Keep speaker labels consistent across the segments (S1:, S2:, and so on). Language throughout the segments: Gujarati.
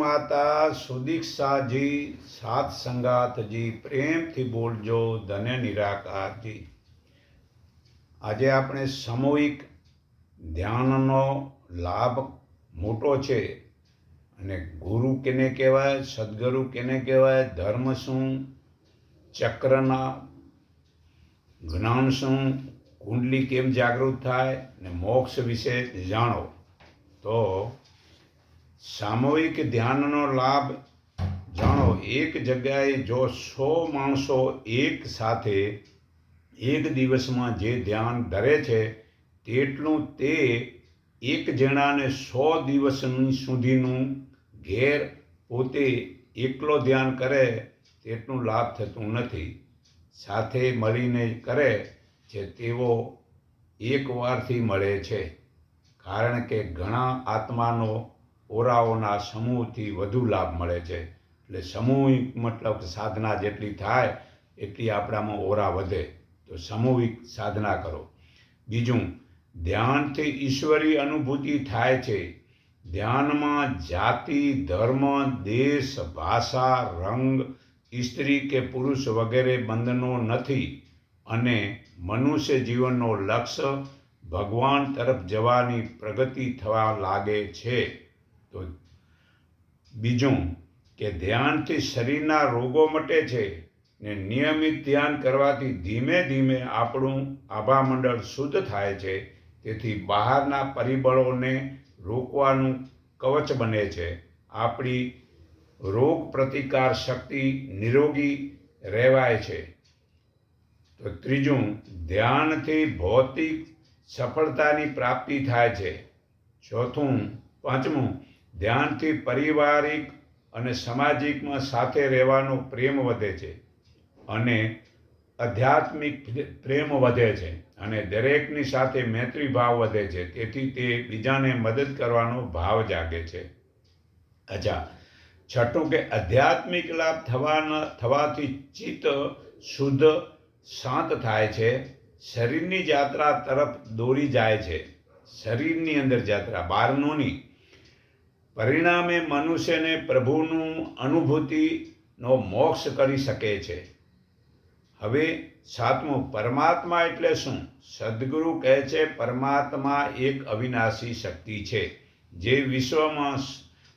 S1: માતા સુદીક્ષાજી સાત સંગાતજી પ્રેમથી બોલજો, ધન્ય નિરાકારજી. આજે આપણે સામૂહિક ધ્યાનનો લાભ મોટો છે અને ગુરુ કેને કહેવાય, સદગુરુ કેને કહેવાય, ધર્મ શું, ચક્રના જ્ઞાન શું, કુંડલી કેમ જાગૃત થાય ને મોક્ષ વિશે જાણો. તો સામૂહિક ધ્યાનનો લાભ જાણો. એક જગ્યાએ જો સો માણસો એક સાથે એક દિવસમાં જે ધ્યાન ધરે છે, તેટલું તે એક જણાને સો દિવસની સુધીનું ઘેર પોતે એકલો ધ્યાન કરે, તેટલું લાભ થતું નથી. સાથે મળીને કરે છે તેવો એકવારથી મળે છે. કારણ કે ઘણા આત્માનો ઓરાઓના સમૂહથી વધુ લાભ મળે છે. એટલે સમૂહિક મતલબ સાધના જેટલી થાય, એટલી આપણામાં ઓરા વધે. તો સામૂહિક સાધના કરો. બીજું, ધ્યાનથી ઈશ્વરી અનુભૂતિ થાય છે. ધ્યાનમાં જાતિ, ધર્મ, દેશ, ભાષા, રંગ, સ્ત્રી કે પુરુષ વગેરે બંધનો નથી અને મનુષ્ય જીવનનો લક્ષ્ય ભગવાન તરફ જવાની પ્રગતિ થવા લાગે છે. તો બીજું કે ધ્યાનથી શરીરના રોગો મટે છે ને નિયમિત ધ્યાન કરવાથી ધીમે ધીમે આપણું આભામંડળ શુદ્ધ થાય છે. તેથી બહારના પરિબળોને રોકવાનું કવચ બને છે. આપણી રોગ પ્રતિકાર શક્તિ નિરોગી રહેવાય છે. તો ત્રીજું, ધ્યાનથી ભૌતિક સફળતાની પ્રાપ્તિ થાય છે. ચોથું, પાંચમું ધ્યાનથી પારિવારિક અને સામાજિકમાં સાથે રહેવાનો પ્રેમ વધે છે અને આધ્યાત્મિક પ્રેમ વધે છે અને દરેકની સાથે મૈત્રી ભાવ વધે છે. તેથી તે બીજાને મદદ કરવાનો ભાવ જાગે છે. અચ્છા, છઠ્ઠું કે આધ્યાત્મિક લાભ થવાના, થવાથી ચિત્ત શુદ્ધ, શાંત થાય છે. શરીરની યાત્રા તરફ દોરી જાય છે. શરીરની અંદર યાત્રા બહારનું નહીં પરિણામે મનુષ્યને પ્રભુનું અનુભૂતિનો મોક્ષ કરી શકે છે. હવે સાતમું, પરમાત્મા એટલે શું? સદગુરુ કહે છે, પરમાત્મા એક અવિનાશી શક્તિ છે, જે વિશ્વમાં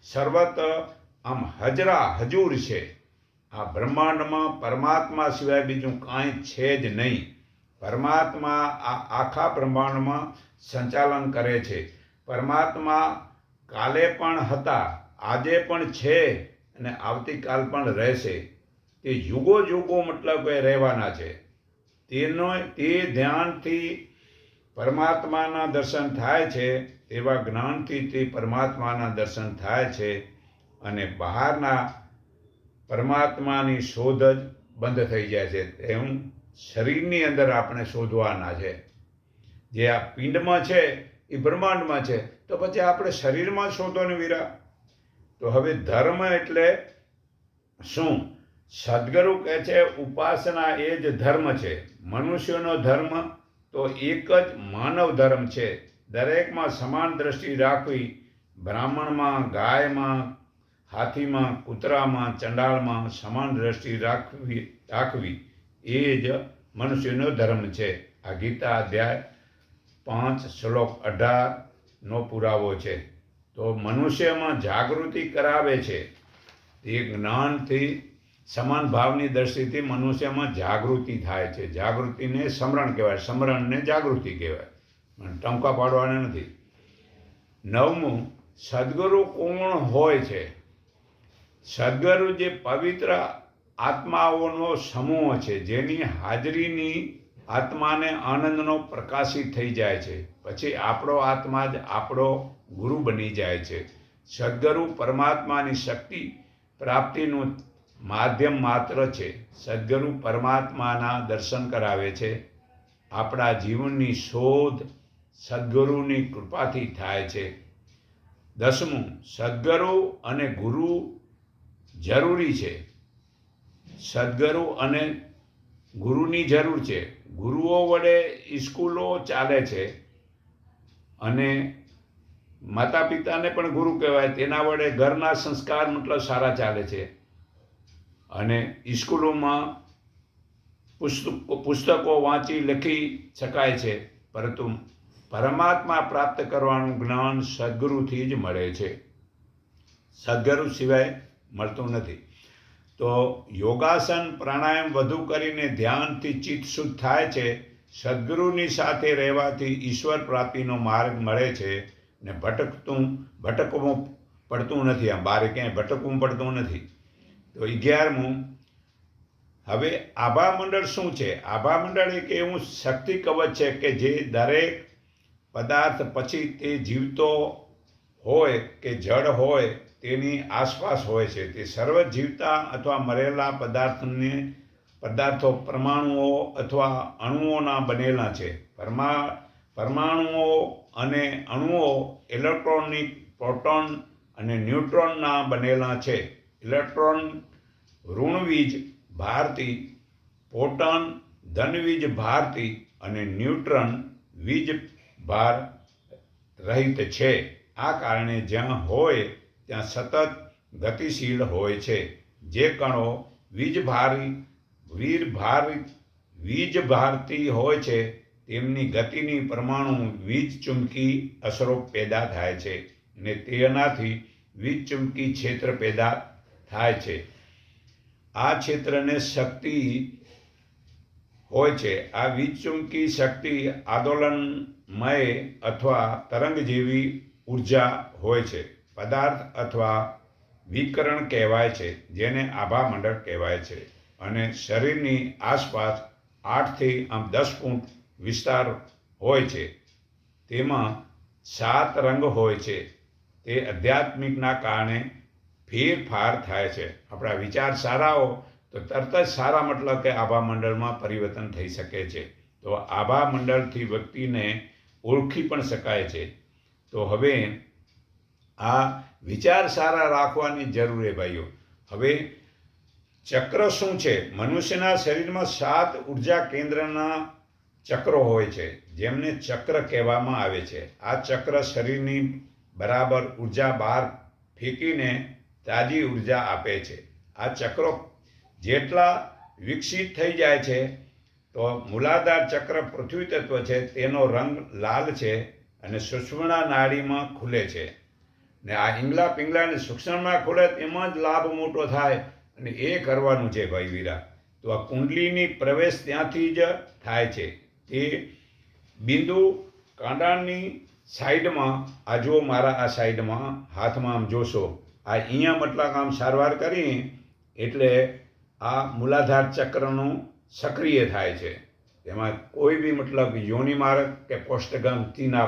S1: સર્વત આમ હજરા, હજૂર છે. આ બ્રહ્માંડમાં પરમાત્મા સિવાય બીજું કાંઈ છે જ નહીં. પરમાત્મા આ આખા બ્રહ્માંડમાં સંચાલન કરે છે. પરમાત્મા કાલે પણ હતા, આજે પણ છે અને આવતીકાલ પણ રહેશે. તે યુગો યુગો મતલબ એ રહેવાના છે. તેનો, તે ધ્યાનથી પરમાત્માના દર્શન થાય છે, તેવા જ્ઞાનથી તે પરમાત્માના દર્શન થાય છે અને બહારના પરમાત્માની શોધ જ બંધ થઈ જાય છે. તેમ શરીરની અંદર આપણે શોધવાના છે. જે આ પિંડમાં છે એ બ્રહ્માંડમાં છે. તો પછી આપણે શરીરમાં શોધો ને વીરા. તો હવે ધર્મ એટલે શું? સદગુરુ કહે છે, ઉપાસના એ જ ધર્મ છે. મનુષ્યનો ધર્મ તો એક જ માનવ ધર્મ છે. દરેકમાં સમાન દ્રષ્ટિ રાખવી બ્રાહ્મણમાં, ગાયમાં, હાથીમાં, કૂતરામાં, ચંડાળમાં સમાન દ્રષ્ટિ રાખવી રાખવી એ જ મનુષ્યનો ધર્મ છે. આ ગીતા અધ્યાય પાંચ શ્લોક અઢારનો પુરાવો છે. તો મનુષ્યમાં જાગૃતિ કરાવે છે. એ જ્ઞાનથી સમાન ભાવની દ્રષ્ટિથી મનુષ્યમાં જાગૃતિ થાય છે. જાગૃતિને સમરણ કહેવાય. સમરણને જાગૃતિ કહેવાય. પણ ટંકા પાડવાના નથી. નવમું, સદગુરુ કોણ હોય છે? સદગુરુ જે પવિત્ર આત્માઓનો સમૂહ છે. જેની હાજરીની આત્માને આનંદનો પ્રકાશિત થઈ જાય છે. પછી આપણો આત્મા જ આપણો ગુરુ બની જાય છે. સદગુરુ પરમાત્માની શક્તિ પ્રાપ્તિનું માધ્યમ માત્ર છે. સદગુરુ પરમાત્માના દર્શન કરાવે છે. આપણા જીવનની શોધ સદગુરુની કૃપાથી થાય છે. દસમું, સદગુરુ અને ગુરુ જરૂરી છે. સદગુરુ અને ગુરુની જરૂર છે. ગુરુઓ વડે સ્કૂલો ચાલે છે અને માતા પિતાને પણ ગુરુ કહેવાય, તેના વડે ઘરના સંસ્કાર મતલબ સારા ચાલે છે. અને સ્કૂલોમાં પુસ્તકો પુસ્તકો વાંચી, લખી શકાય છે, પરંતુ પરમાત્મા પ્રાપ્ત કરવાનું જ્ઞાન સદગુરુથી જ મળે છે. સદગુરુ સિવાય મળતું નથી. તો યોગાસન પ્રાણાયામ વધુ કરીને ધ્યાનથી ચિત્ત શુદ્ધ થાય છે, સદગુરુની સાથે રહેવાથી ઈશ્વર પ્રાપ્તિનો માર્ગ મળે છે ને ભટકતું, ભટકવું પડતું નથી આમ. બારે ક્યાંય ભટકવું પડતું નથી. તો અગિયારમું, હવે આભા મંડળ શું છે? આભા મંડળ એક એવું શક્તિ કવચ છે કે જે દરેક પદાર્થ પછી તે જીવતો હોય કે જળ હોય તેની આસપાસ હોય છે. તે સર્વ જીવતા અથવા મરેલા પદાર્થને, પદાર્થો પરમાણુઓ અથવા અણુઓના બનેલા છે. પરમા, પરમાણુઓ અને અણુઓ ઇલેક્ટ્રોનિક પ્રોટોન અને ન્યુટ્રોનના બનેલા છે. ઇલેક્ટ્રોન ઋણવીજ ભારતી, પ્રોટોન ધનવીજ ભારતી અને ન્યુટ્રન વીજ ભાર રહિત છે. આ કારણે જ્યાં હોય ત્યાં સતત ગતિશીલ હોય છે. જે કણો વીજભારી વીર ભારી વીજ ભારતી હોય છે, તેમની ગતિની પરમાણુ વીજ ચુંબકી અસરો પેદા થાય છે અને તેનાથી વીજ ચુંબકી ક્ષેત્ર પેદા થાય છે. આ ક્ષેત્રને શક્તિ હોય છે. આ વીજ ચુંબકી શક્તિ આંદોલનમય અથવા તરંગ જેવી ઊર્જા હોય છે. પદાર્થ અથવા વિકરણ કહેવાય છે, જેને આભા મંડળ કહેવાય છે. અને શરીરની આસપાસ આઠથી આમ દસ ફૂટ વિસ્તાર હોય છે. તેમાં સાત રંગ હોય છે. તે આધ્યાત્મિકના કારણે ફેરફાર થાય છે. આપણા વિચાર સારા હો તો તરત જ સારા મતલબ કે આભા મંડળમાં પરિવર્તન થઈ શકે છે. તો આભા મંડળથી વ્યક્તિને ઓળખી પણ શકાય છે. તો હવે આ વિચાર સારા રાખવાની જરૂર છે ભાઈઓ. હવે ચક્ર શું છે? મનુષ્યના શરીરમાં સાત ઊર્જા કેન્દ્રના ચક્રો હોય છે, જેમને ચક્ર કહેવામાં આવે છે. આ ચક્ર શરીરની બરાબર ઊર્જા બહાર ફેંકીને તાજી ઊર્જા આપે છે. આ ચક્રો જેટલા વિકસિત થઈ જાય છે, તો મૂલાધાર ચક્ર પૃથ્વી તત્વ છે, તેનો રંગ લાલ છે અને સુષ્મણા નાડીમાં ખુલે છે. ને આ ઇંગલા પિંગલાને સૂક્ષ્મમાં ખોલે એમાં જ લાભ મોટો થાય અને એ કરવાનું છે ભાઈ વીરા. તો આ કુંડલીની પ્રવેશ ત્યાંથી જ થાય છે. તે બિંદુ કાંડાની સાઈડમાં, આ જો મારા આ સાઈડમાં, હાથમાં આમ જોશો. આ અહીંયા મતલબ આમ સારવાર કરી એટલે આ મૂલાધાર ચક્રનું સક્રિય થાય છે. એમાં કોઈ બી મતલબ યોનિ માર્ગ કે પોસ્ટગંથીના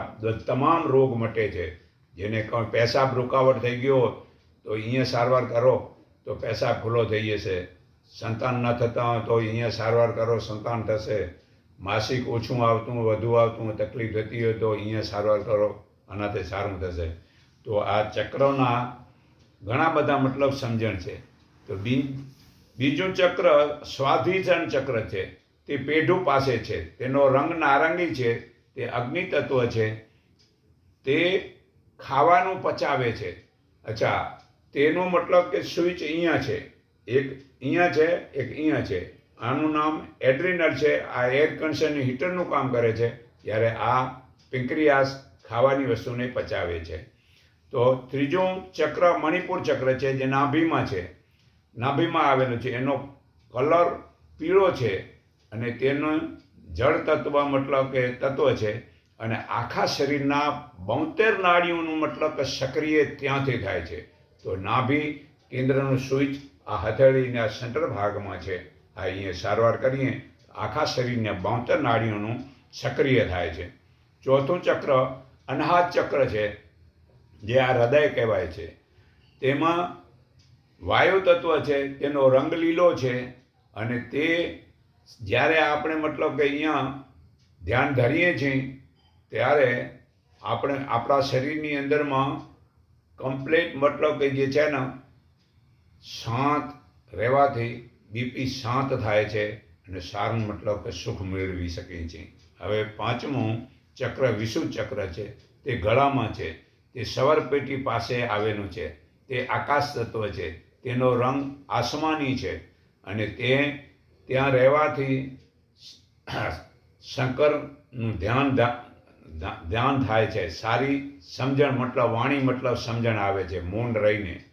S1: તમામ રોગ મટે છે. જેને કોઈ પેશાબ રૂકાવટ થઈ ગયો તો અહીંયા સારવાર કરો, તો પેશાબ ખુલ્લો થઈ જશે. સંતાન ન થતા હોય તો અહીંયા સારવાર કરો, સંતાન થશે. માસિક ઓછું આવતું, વધુ આવતું, તકલીફ થતી હોય તો અહીંયા સારવાર કરો આનાથી સારું થશે. તો આ ચક્રના ઘણા બધા મતલબ સમજણ છે. તો બી, બીજું ચક્ર સ્વાધિચરણ ચક્ર છે. તે પેઢું પાસે છે. તેનો રંગ નારંગી છે. તે અગ્નિ તત્વ છે. તે ખાવાનું પચાવે છે. અચ્છા, તેનો મતલબ કે સ્વિચ અહીંયા છે. એક અહીંયા છે, એક અહીંયા છે. આનું નામ એડ્રિનલ છે. આ એર કન્ડિશન હીટરનું કામ કરે છે. જ્યારે આ પિંક્રિયાસ ખાવાની વસ્તુને પચાવે છે. તો ત્રીજું ચક્ર મણિપુર ચક્ર છે, જે નાભીમાં છે. નાભીમાં આવેલું છે. એનો કલર પીળો છે અને તેનું જળ તત્વ મતલબ કે તત્વ છે. અને આખા શરીરના બોતેર નાડીઓનું મતલબ કે સક્રિય ત્યાંથી થાય છે. તો નાભી કેન્દ્રનું સ્વિચ આ હથેળીના સેન્ટર ભાગમાં છે. આ અહીંયા સારવાર કરીએ, આખા શરીરના બોતેર નાડીઓનું સક્રિય થાય છે. ચોથું ચક્ર અનાહત ચક્ર છે, જે આ હૃદય કહેવાય છે. તેમાં વાયુ તત્વ છે, તેનો રંગ લીલો છે અને તે જ્યારે આપણે મતલબ કે અહીંયા ધ્યાન ધરીએ છીએ ત્યારે આપણે આપણા શરીરની અંદરમાં કમ્પ્લેટ મતલબ કે જે છે ને, શાંત રહેવાથી બીપી શાંત થાય છે અને સારું મતલબ કે સુખ મેળવી શકીએ છીએ હવે પાંચમું ચક્ર, વિષુ ચક્ર છે, તે ગળામાં છે, તે સવરપેટી પાસે આવેલું છે, તે આકાશ તત્વ છે, તેનો રંગ આસમાની છે અને તે ત્યાં રહેવાથી શંકરનું ધ્યાન ધ્યાન થાય છે. સારી સમજણ, મતલબ વાણી, મતલબ સમજણ આવે છે, મૌન રહીને.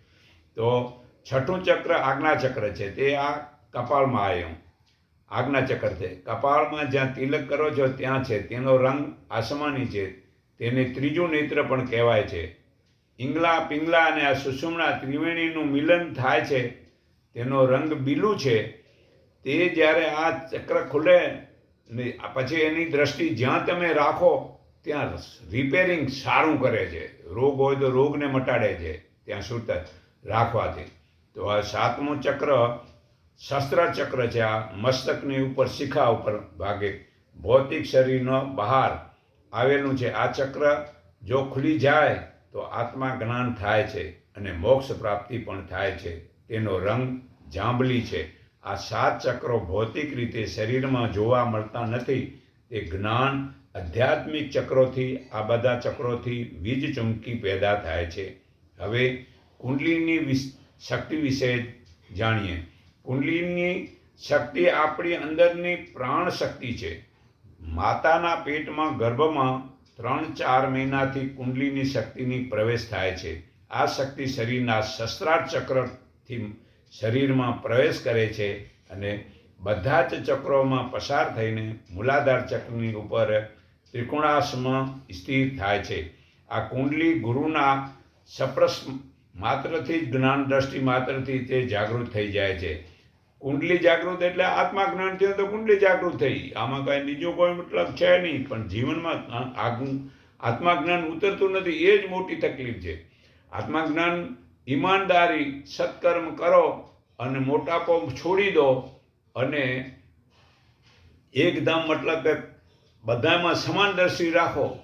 S1: તો છઠ્ઠું ચક્ર આજ્ઞા ચક્ર છે. તે આ કપાળમાં આવ્યું આજ્ઞા ચક્ર છે. કપાળમાં જ્યાં તિલક કરો છો, ત્યાં છે. તેનો રંગ આસમાની છે. તેને ત્રીજું નેત્ર પણ કહેવાય છે. ઈંગલા, પિંગલા અને આ સુષુમણા ત્રિવેણીનું મિલન થાય છે. તેનો રંગ બીલું છે. તે જ્યારે આ ચક્ર ખુલે પછી એની દ્રષ્ટિ જ્યાં તમે રાખો ત્યાં રિપેરિંગ સારું કરે છે. રોગ હોય તો રોગને મટાડે છે. ત્યાં સુરત રાખવાથી. તો આ સાતમું ચક્ર શસ્ત્ર ચક્ર છે. આ મસ્તકની ઉપર શિખા ઉપર ભાગે. ભૌતિક શરીરનો બહાર આવેલું છે. આ ચક્ર જો ખુલી જાય તો આત્મા જ્ઞાન થાય છે અને મોક્ષ પ્રાપ્તિ પણ થાય છે. તેનો રંગ જાંબલી છે. આ સાત ચક્રો ભૌતિક રીતે શરીરમાં જોવા મળતા નથી. તે જ્ઞાન આધ્યાત્મિક ચક્રોથી, આ બધા ચક્રોથી વીજ ચમકી પેદા થાય છે. હવે કુંડલીની શક્તિ વિશે જાણીએ. કુંડલીની શક્તિ આપણી અંદરની પ્રાણ શક્તિ છે. માતાના પેટમાં ગર્ભમાં ત્રણ ચાર મહિનાથી કુંડલીની શક્તિની પ્રવેશ થાય છે. આ શક્તિ શરીરના શસ્ત્રાર્થ ચક્રથી શરીરમાં પ્રવેશ કરે છે અને બધા જ ચક્રોમાં પસાર થઈને મૂલાધાર ચક્રની ઉપર ત્રિકોણાસમાં સ્થિર થાય છે. આ કુંડલી ગુરુના સપ્રસ માત્રથી જ જ્ઞાન દ્રષ્ટિ માત્રથી તે જાગૃત થઈ જાય છે. કુંડલી જાગૃત એટલે આત્મા જ્ઞાન થયું તો કુંડલી જાગૃત થઈ. આમાં કાંઈ બીજો કોઈ મતલબ છે નહીં, પણ જીવનમાં આગું આત્મા જ્ઞાન ઉતરતું નથી, એ જ મોટી તકલીફ છે. આત્મા જ્ઞાન ઈમાનદારી, સત્કર્મ કરો અને મોટાપો છોડી દો અને એકદમ મતલબ કે બધામાં સમાન દ્રષ્ટિ રાખો,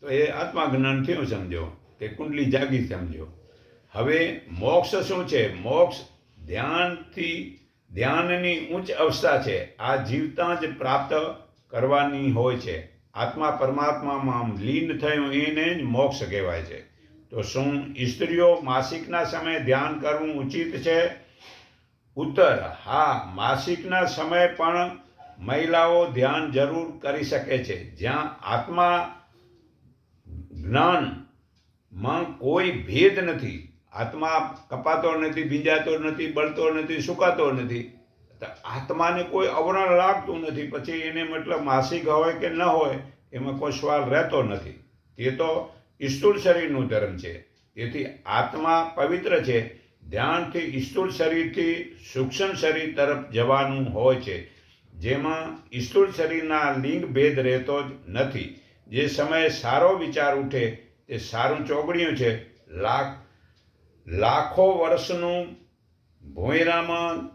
S1: તો એ આત્માજ્ઞાન થયું સમજો, કે કુંડલી જાગી સમજો. હવે મોક્ષ શું છે? મોક્ષ ધ્યાનથી, ધ્યાનની ઉચ્ચ અવસ્થા છે. આ જીવતા જ પ્રાપ્ત કરવાની હોય છે. આત્મા પરમાત્મામાં લીન થયું, એને જ મોક્ષ કહેવાય છે. તો શું સ્ત્રીઓ માસિકના સમયે ધ્યાન કરવું ઉચિત છે? ઉત્તર, હા, માસિકના સમયે પણ મહિલાઓ ધ્યાન જરૂર કરી શકે છે. જ્યાં આત્મા જ્ઞાનમાં કોઈ ભેદ નથી. આત્મા કપાતો નથી ભીંજાતો નથી, બળતો નથી, સુકાતો નથી. આત્માને કોઈ અવરણ લાગતું નથી. પછી એને મતલબ માસિક હોય કે ન હોય, એમાં કોઈ સવાલ રહેતો નથી. તે તો સ્થૂળ શરીરનું ધર્મ છે. તેથી આત્મા પવિત્ર છે. ધ્યાનથી સ્થૂળ શરીરથી સૂક્ષ્મ શરીર તરફ જવાનું હોય છે. જેમાં સ્થૂળ શરીરના લિંગ ભેદ રહેતો જ નથી. જે સમયે સારો વિચાર ઉઠે, તે સારું ચોગડિયું છે. લાખ, લાખો વર્ષનું ભોંયરામાં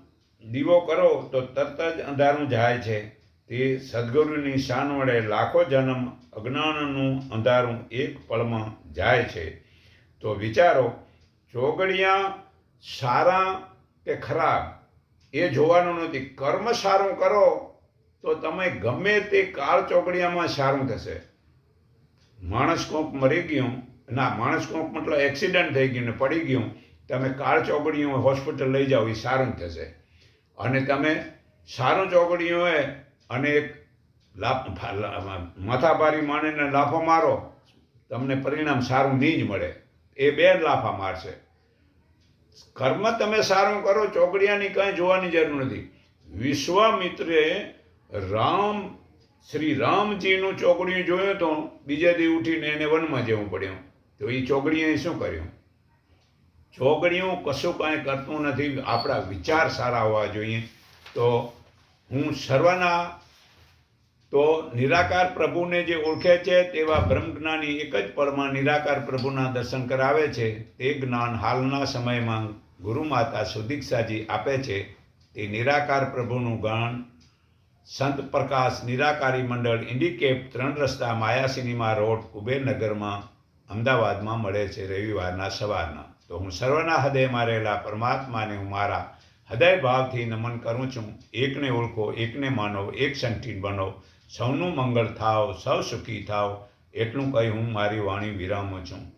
S1: દીવો કરો તો તરત જ અંધારું જાય છે. તે સદગુરુની શાન વડે લાખો જન્મ અજ્ઞાનનું અંધારું એક પળમાં જાય છે. તો વિચારો, ચોગડિયા સારા કે ખરાબ? એ જોવાનું નથી. કર્મ સારું કરો, તો તમે ગમે તે કાળ ચોકડીયામાં સારું થશે. માણસ કોંપ મરી ગયું, ના, માણસ કોંપ મતલબ એક્સિડન્ટ થઈ ગયું ને પડી ગયું, તમે કાળ ચોકડીઓ હોસ્પિટલ લઈ જાઓ, એ સારું થશે. અને તમે સારું ચોકડીઓ અને એક માથાભારી માણીને લાફો મારો, તમને પરિણામ સારું નહીં જ મળે. એ બે લાફા મારશે. કર્મ તમે સારું કરો, ચોકડિયાની કાંઈ જોવાની જરૂર નથી. વિશ્વામિત્રે રામ, શ્રી રામજીનું ચોકડીયું જોયું તો બીજે દી ઉઠીને એને વનમાં જવું પડ્યું. તો એ ચોકડીએ શું કર્યું? ચોકડીયું કશું કાંઈ કરતું નથી, આપણા વિચાર સારા હોવા જોઈએ. તો હું સર્વના તો નિરાકાર પ્રભુને જે ઓળખે છે, તેવા બ્રહ્મજ્ઞાની એક જ પળમાં નિરાકાર પ્રભુના દર્શન કરાવે છે. તે જ્ઞાન હાલના સમયમાં ગુરુમાતા સુદીક્ષાજી આપે છે. તે નિરાકાર પ્રભુનું ગાન સંત પ્રકાશ નિરાકારી મંડળ ઇન્ડિકેપ ત્રણ રસ્તા માયા સિનેમા રોડ કુબેરનગરમાં અમદાવાદમાં મળે છે રવિવારના સવારના. તો હું સર્વના હૃદયમાં રહેલા પરમાત્માને હું મારા હૃદય ભાવથી નમન કરું છું. એકને ઓળખો, એકને માનો, એક સંઠીન બનો. સૌનું મંગળ થાવ સૌ સુખી થાવ એટલું કહી હું મારી વાણી વિરામું છું.